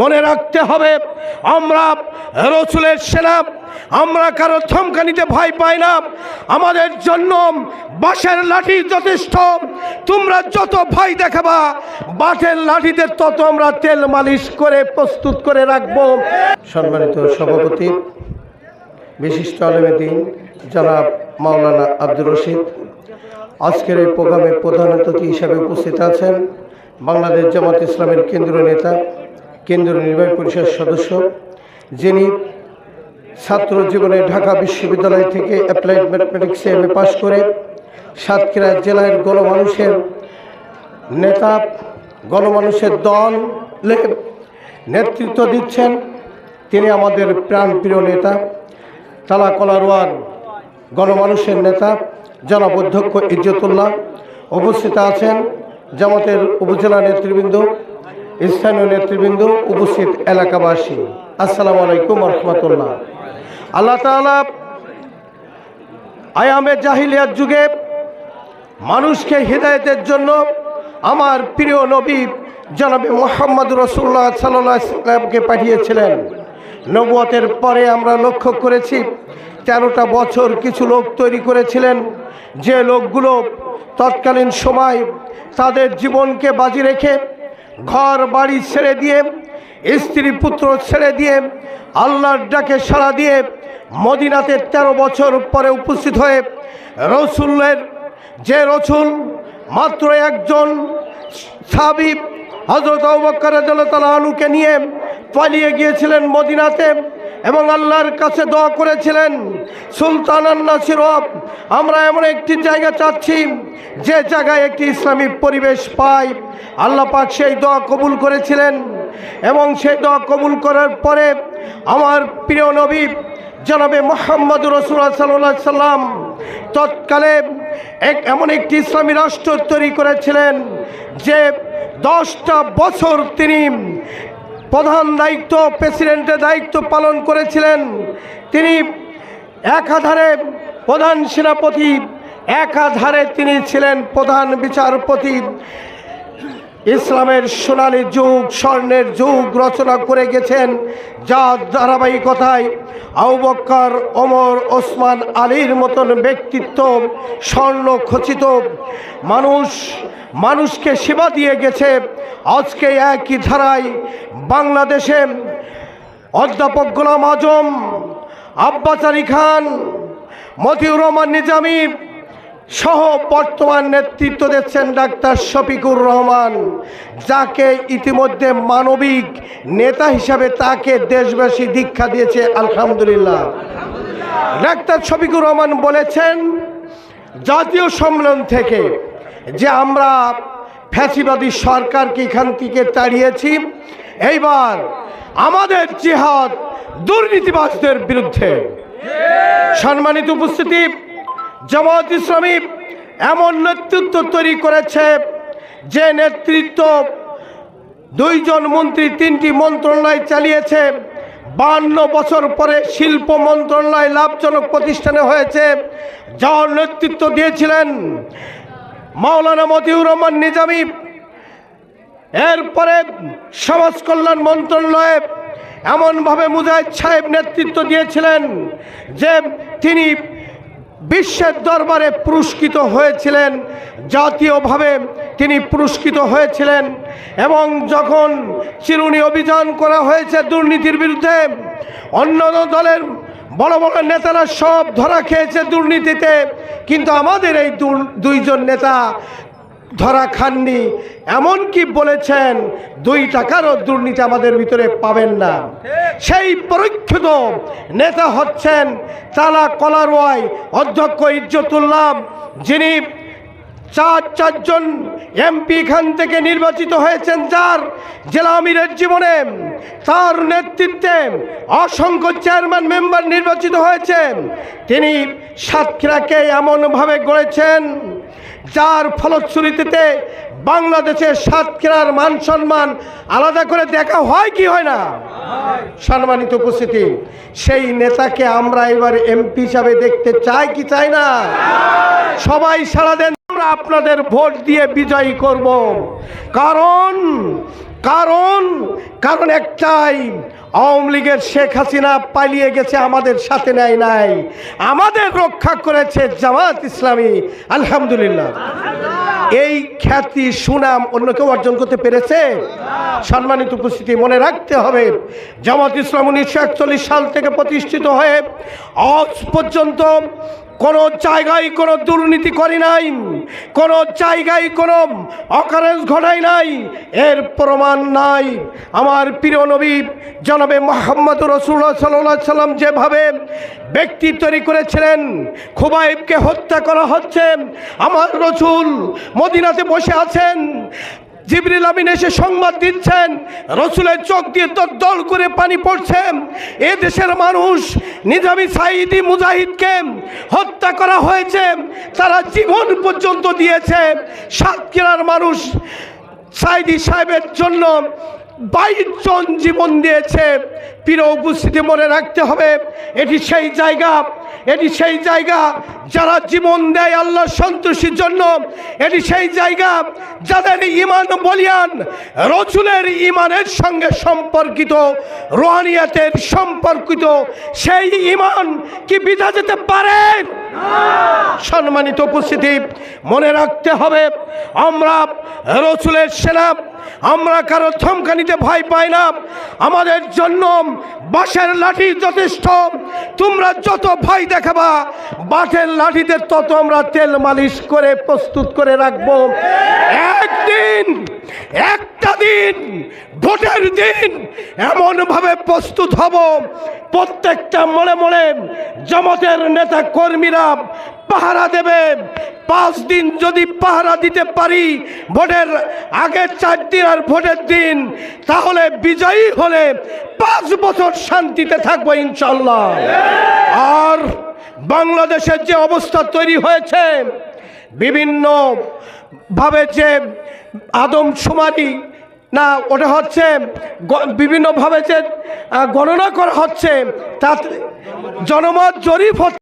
মনে রাখতে হবে, আমরা রসুলের সেনা, আমরা কারও থমকানিতে ভয় পাই না। আমাদের জন্য বাঁশের লাঠি যথেষ্ট। তোমরা যত ভয় দেখাবা, বাঁশের লাঠিতে তত আমরা তেল মালিশ করে প্রস্তুত করে রাখব। সম্মানিত সভাপতি, বিশিষ্ট আলমেদিন জনাব মাওলানা আব্দুর রশিদ, আজকের এই প্রোগ্রামে প্রধান অতিথি হিসাবে উপস্থিত আছেন বাংলাদেশ জামাত ইসলামের কেন্দ্রীয় নেতা কেন্দ্রীয় নির্বাহী পরিষদ সদস্য, যিনি ছাত্র জীবনে ঢাকা বিশ্ববিদ্যালয় থেকে অ্যাপ্লাইড ম্যাথমেটিক্সে এম পাশ করে সাতক্ষীরা জেলার গণমানুষের নেতা, গণমানুষের দল নেতৃত্ব দিচ্ছেন। তিনি আমাদের প্রাণপ্রিয় নেতা, তালা কলারোয়ার গণমানুষের নেতা, জনাব অধ্যক্ষ ইজ্জতুল্লাহ। উপস্থিত আছেন জামাতের উপজেলা নেতৃবৃন্দ স্থানীয় নেতৃবৃন্দ উপস্থিত এলাকাবাসী। আসসালামু আলাইকুম রহমতুল্লাহ। আল্লাহ তাআলা আয়ামে জাহিলিয়ার যুগে মানুষকে হৃদায়তের জন্য আমার প্রিয় নবী জনাবে মোহাম্মদ রসুল্লাহ সাল্লাহ পাঠিয়েছিলেন। নবুয়তের পরে আমরা লক্ষ্য করেছি, তেরোটা বছর কিছু লোক তৈরি করেছিলেন। যে লোকগুলো তৎকালীন সময় তাদের জীবনকে বাজি রেখে ঘর বাড়ি ছেড়ে দিয়ে, স্ত্রী পুত্র ছেড়ে দিয়ে, আল্লাহর ডাকে সাড়া দিয়ে মদিনাতে ১৩ বছর পরে উপস্থিত হয়ে রসুলের যে রসুল, মাত্র একজন সাবিব হজরত আনুকে নিয়ে পালিয়ে গিয়েছিলেন মদিনাতে। এবং আল্লাহর কাছে দোয়া করেছিলেন, সুলতান নাসিরব আমরা এমন একটি জায়গা চাচ্ছি, যে জায়গায় একটি ইসলামিক পরিবেশ পাই। আল্লাহ পাক সেই দোয়া কবুল করেছিলেন এবং সেই দোয়া কবুল করার পরে আমার প্রিয় নবী জনাবে মোহাম্মদ রসুল্লাহ সাল্লাহ সাল্লাম তৎকালে এক এমন একটি ইসলামী রাষ্ট্র তৈরি করেছিলেন, যে দশটা বছর তিনি প্রধান দায়িত্ব, প্রেসিডেন্টের দায়িত্ব পালন করেছিলেন তিনি। এক একাধারে প্রধান সেনাপতি, এক একাধারে তিনি ছিলেন প্রধান বিচারপতি। ইসলামের সোনালী যুগ, স্বর্ণের যুগ রচনা করে গেছেন। যার ধারাবাহিকতায় আউবক্কর ওমর, ওসমান, আলীর মতন ব্যক্তিত্ব, স্বর্ণ খচিত মানুষ, মানুষকে সেবা দিয়ে গেছে। আজকে একই ধারায় বাংলাদেশে অধ্যাপক গোলাম আজম, আব্বাস আলী খান, মতিউর রহমান নিজামী সহ বর্তমান নেতৃত্ব দিচ্ছেন ডাক্তার শফিকুর রহমান, যাকে ইতিমধ্যে মানবিক নেতা হিসাবে তাকে দেশবাসী দীক্ষা দিয়েছে, আলহামদুলিল্লাহ। ডাক্তার শফিকুর রহমান বলেছেন, জাতীয় সম্মেলন থেকে যে আমরা ফ্যাসিবাদী সরকারকে এখান থেকে তাড়িয়েছি, এইবার আমাদের জিহাদ দুর্নীতিবাজদের বিরুদ্ধে। সম্মানিত উপস্থিতি জামাত ইসলামী এমন নেতৃত্ব তৈরি করেছে যে নেতৃত্ব দুইজন মন্ত্রী তিনটি মন্ত্রণালয় চালিয়েছে। বান্ন বছর পরে শিল্প মন্ত্রণালয় লাভজনক প্রতিষ্ঠানে হয়েছে, যার নেতৃত্ব দিয়েছিলেন মাওলানা মতিউর রহমান নিজামী। এরপরে সমাজ কল্যাণ মন্ত্রণালয়ে এমনভাবে মুজাহিদ সাহেব নেতৃত্ব দিয়েছিলেন যে তিনি বিশ্বের দরবারে পুরস্কৃত হয়েছিলেন, জাতীয়ভাবে তিনি পুরস্কৃত হয়েছিলেন এবং যখন চিরুনি অভিযান করা হয়েছে দুর্নীতির বিরুদ্ধে, অন্য দলের বড় বড় নেতারা সব ধরা খেয়েছে দুর্নীতিতে, কিন্তু আমাদের এই দুইজন নেতা ধরা খাননি এমনকি বলেছেন, দুই টাকারও দুর্নীতি আমাদের ভিতরে পাবেন না। সেই পরীক্ষিত নেতা হচ্ছেন তালা কলারওয়াই অধ্যক্ষ ইজ্জতুল্লাহ যিনি চার, চারজন এমপি এখান থেকে নির্বাচিত হয়েছেন। যার জেলা আমিরের জীবনে, তার নেতৃত্বে অসংখ্য চেয়ারম্যান মেম্বার নির্বাচিত হয়েছেন। তিনি সাতক্ষীরাকে এমনভাবে গড়েছেন যার ফলশ্রুতিতে বাংলাদেশের সাতক্ষীরার মান সম্মান আলাদা করে দেখা হয় কি হয় না? সম্মানিত উপস্থিতি, সেই নেতাকে আমরা এবার এমপি হিসাবে দেখতে চাই কি চাই না? সবাই সারা দেন, আমরা আপনাদের ভোট দিয়ে বিজয়ী করব। কারণ কারণ কারণ একটাই আওয়ামী লীগের শেখ হাসিনা পালিয়ে গেছে, আমাদের সাথে নেয় নাই। আমাদের রক্ষা করেছে জামাত ইসলামী, আলহামদুলিল্লাহ। এই খ্যাতি, সুনাম অন্য কেউ অর্জন করতে পেরেছে? সম্মানিত উপস্থিতি, মনে রাখতে হবে, জামাত ইসলাম উনিশশো একচল্লিশ সাল থেকে প্রতিষ্ঠিত হয়ে আজ পর্যন্ত কোনো জায়গায় কোনো দুর্নীতি করি নাই, কোনো জায়গায় কোনো অকারেন্স ঘটাই নাই। এর প্রমাণ নাই। আমার প্রিয় নবী জনাবে মোহাম্মদ রসুল্লাহ সাল্লাহ সাল্লাম যেভাবে ব্যক্তি তৈরি করেছিলেন, খুবাইবকে হত্যা করা হচ্ছে, আমার রসুল মদিনাতে বসে আছেন, জিবরিল আমিন এসে সংবাদ দিচ্ছেন, রসুলের চোখ দিয়ে দর দল করে পানি পড়ছে, এ দেশের মানুষ নিজামী সাইদি মুজাহিদকে হত্যা করা হয়েছে, তারা জীবন পর্যন্ত দিয়েছে, সাতক্ষীরার মানুষ সাইদি সাহেবের জন্য বাইশ জন জীবন দিয়েছে। প্রিয় উপস্থিতি মনে রাখতে হবে। এটি সেই জায়গা। এটি সেই জায়গা যারা জীবন দেয় আল্লাহ সন্তুষ্টির জন্য। এটি সেই জায়গা যাদের ইমান বলিয়ান রসুলের ইমানের সঙ্গে সম্পর্কিত, রোহানিয়াতের সম্পর্কিত সেই ইমান কি বিধা যেতে পারে? সম্মানিত উপস্থিতি, মনে রাখতে হবে আমরা রসুলের সেনা আমরা কারও থমকানিতে ভয় পাই না। আমাদের জন্য বাঁশের লাঠি যথেষ্ট। তোমরা যত ভয় দেখাবা, বাঁশের লাঠিতে তত আমরা তেল মালিশ করে প্রস্তুত করে রাখব। একদিন, একটা দিন, ভোটের দিন এমনভাবে প্রস্তুত হব। প্রত্যেকটা মনে মনে জমতের নেতা কর্মীরা পাহারা দেবে। পাঁচ দিন যদি পাহারা দিতে পারি ভোটের আগের চার দিন আর ভোটের দিন, তাহলে বিজয়ী হলে পাঁচ বছর শান্তিতে থাকব ইনশাল্লাহ আর বাংলাদেশের যে অবস্থা তৈরি হয়েছে বিভিন্ন ভাবে যে আদম সুমারি না, ওটা হচ্ছে বিভিন্নভাবে যে গণনা করা হচ্ছে, তাতে জনমত জরিপ হচ্ছে।